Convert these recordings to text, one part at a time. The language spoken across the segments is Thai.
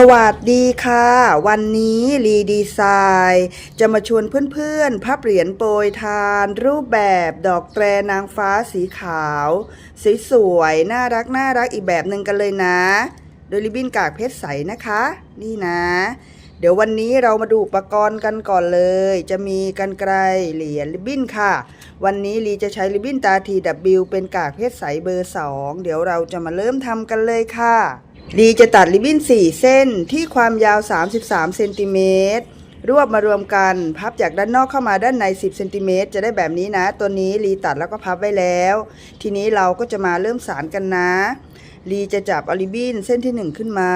สวัสดีค่ะ วันนี้รีดีไซน์จะมาชวนเพื่อนๆ พับเหรียญโปรยทาน รูปแบบดอกแตรนางฟ้าสีขาว สวยๆ น่ารักน่ารักอีกแบบหนึ่งกันเลยนะ โดยริบบิ้นกากเพชรใสนะคะ นี่นะ เดี๋ยววันนี้เรามาดูอุปกรณ์กันก่อนเลย จะมีกันไกลเหรียญริบบิ้นค่ะ วันนี้ลีจะใช้ริบบิ้นตาทีดับบิลเป็นกากเพชรใสเบอร์ 2 เดี๋ยวเราจะมาเริ่มทำกันเลยค่ะ ลีจะตัดริบบิ้น 4 เส้นที่ความยาว 33 เซนติเมตร รวบมารวมกัน พับจากด้านนอกเข้ามาด้านใน 10 เซนติเมตร จะได้แบบนี้นะ ตัวนี้ลีตัดแล้วก็พับไว้แล้ว ทีนี้เราก็จะมาเริ่มสารกันนะลีจะจับอาริบบิ้นเส้นที่ 1 ขึ้นมา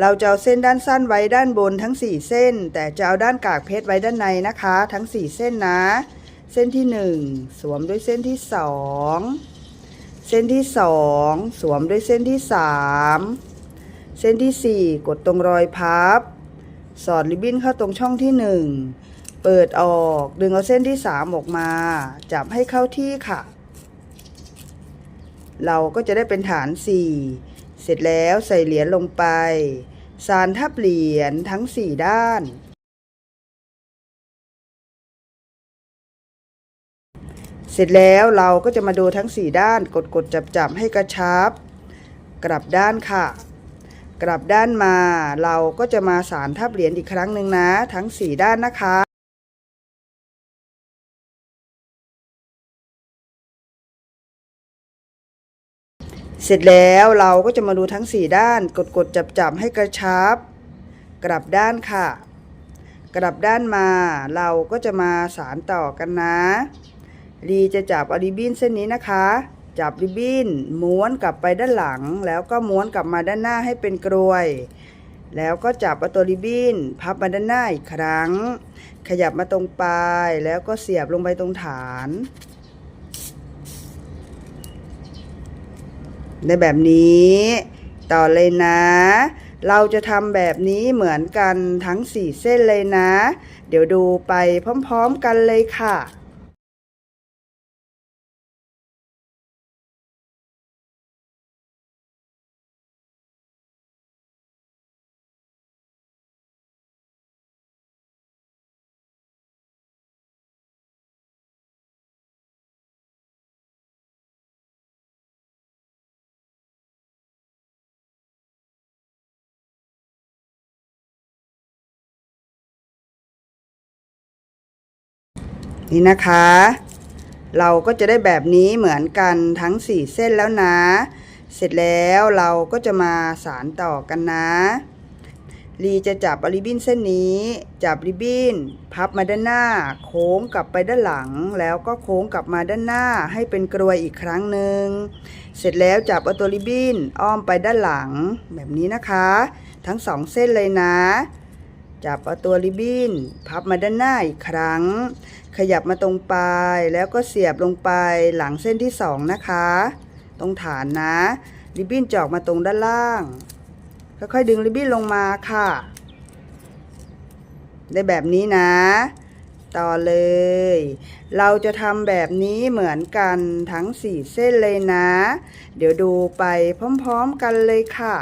เราจะเอาเส้นด้านสั้นไว้ด้านบนทั้ง 4 เส้น แต่จะเอาด้านกากเพชรไว้ด้านในนะคะ ทั้ง 4 เส้นนะ เส้นที่ 1 สวมด้วยเส้นที่ 2 เส้นที่2สวมด้วยเส้นที่3เส้นที่4กดตรงรอยพับ สอดริบบิ้นเข้าตรงช่องที่1เปิดออกดึงเอาเส้นที่3ออกมา จับให้เข้าที่ค่ะ เราก็จะได้เป็นฐาน4เสร็จแล้วใส่เหรียญลงไป สารทับเหรียญทั้ง4ด้าน เสร็จแล้วเราก็จะมาดูทั้ง 4 ด้านกดกดจับจับให้กระชับ กลับด้านค่ะ กลับด้านมาเราก็จะมาสารทับเหรียญอีกครั้งหนึ่งนะ ทั้ง 4 ด้านนะคะเสร็จแล้วเราก็จะมาดูทั้ง 4 ด้าน กดกดจับจับให้กระชับ กลับด้านค่ะ กลับด้านมาเราก็จะมาสารต่อกันนะ ลีจะจับอาริบบิ้นเส้นนี้นะคะ จับริบบิ้นม้วนกลับไปด้านหลัง แล้วก็ม้วนกลับมาด้านหน้าให้เป็นกรวย แล้วก็จับเอาตัวริบบิ้นพับมาด้านหน้าอีกครั้ง ขยับมาตรงปลายแล้วก็เสียบลงไปตรงฐานในแบบนี้ ต่อเลยนะ เราจะทำแบบนี้เหมือนกันทั้ง4เส้นเลยนะ เดี๋ยวดูไปพร้อมๆกันเลยค่ะ นี่นะคะ เราก็จะได้แบบนี้เหมือนกันทั้ง 4 เส้นแล้วนะ เสร็จแล้วเราก็จะมาสารต่อกันนะลีจะจับเอาริบบิ้นเส้นนี้ จับริบบิ้น พับมาด้านหน้า โค้งกลับไปด้านหลัง แล้วก็โค้งกลับมาด้านหน้าให้เป็นกรวยอีกครั้งหนึ่ง เสร็จแล้วจับเอาตัวริบบิ้นอ้อมไปด้านหลัง แบบนี้นะคะ ทั้งสองเส้นเลยนะ จับเอาตัวริบบิ้น พับมาด้านหน้าอีกครั้ง ขยับมาตรงปลายแล้วก็เสียบลงไปหลังเส้นที่สองนะคะ ตรงฐานนะ ริบบิ้นจอกมาตรงด้านล่าง ค่อยๆดึงริบบิ้นลงมาค่ะ ได้แบบนี้นะ ต่อเลย เราจะทำแบบนี้เหมือนกันทั้ง4เส้นเลยนะ เดี๋ยวดูไปพร้อมๆกันเลยค่ะ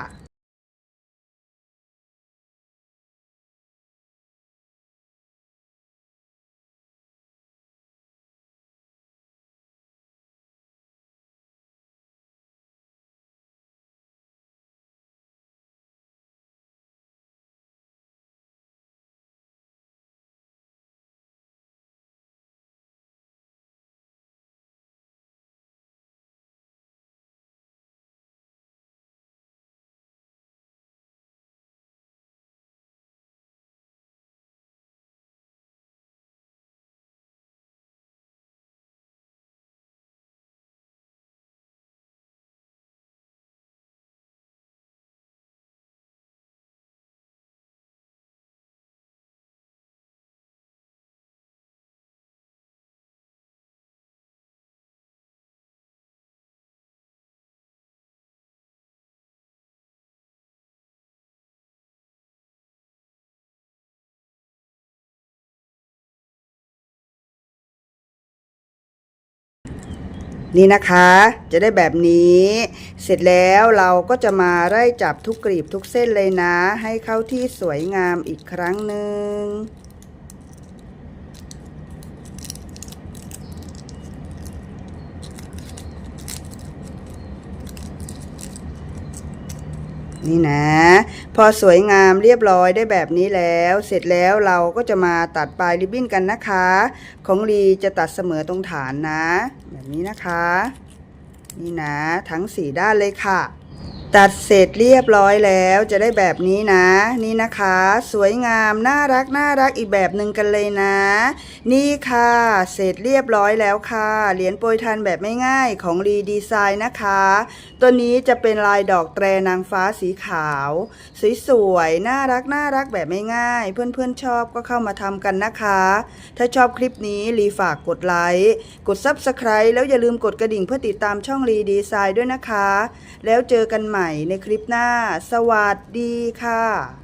นี่นะคะจะได้แบบนี้ เสร็จแล้วเราก็จะมาไล่จับทุกกลีบทุกเส้นเลยนะ ให้เข้าที่สวยงามอีกครั้งหนึ่งนี่นะ พอสวยงามเรียบร้อยได้แบบนี้แล้ว เสร็จแล้วเราก็จะมาตัดปลายริบบิ้นกันนะคะ ของลีจะตัดเสมอตรงฐานนะ แบบนี้นะคะ นี่นะ ทั้งสี่ด้านเลยค่ะ ตัดเสร็จเรียบร้อยแล้วจะได้แบบนี้นะ นี่นะคะ สวยงามน่ารักน่ารักอีกแบบหนึ่งกันเลยนะ นี่ค่ะ เสร็จเรียบร้อยแล้วค่ะ เหรียญโปรยทานแบบไม่ง่ายของรีดีไซน์นะคะ ตัวนี้จะเป็นลายดอกแตรนางฟ้าสีขาว สวยๆน่ารักน่ารักแบบไม่ง่าย เพื่อนๆชอบก็เข้ามาทำกันนะคะ ถ้าชอบคลิปนี้รีฝากกดไลค์กด Subscribe แล้วอย่าลืมกดกระดิ่งเพื่อติดตามช่องรีดีไซน์ด้วยนะคะ แล้วเจอกันใหม่ม่ในคลิปหน้า สวัสดีค่ะ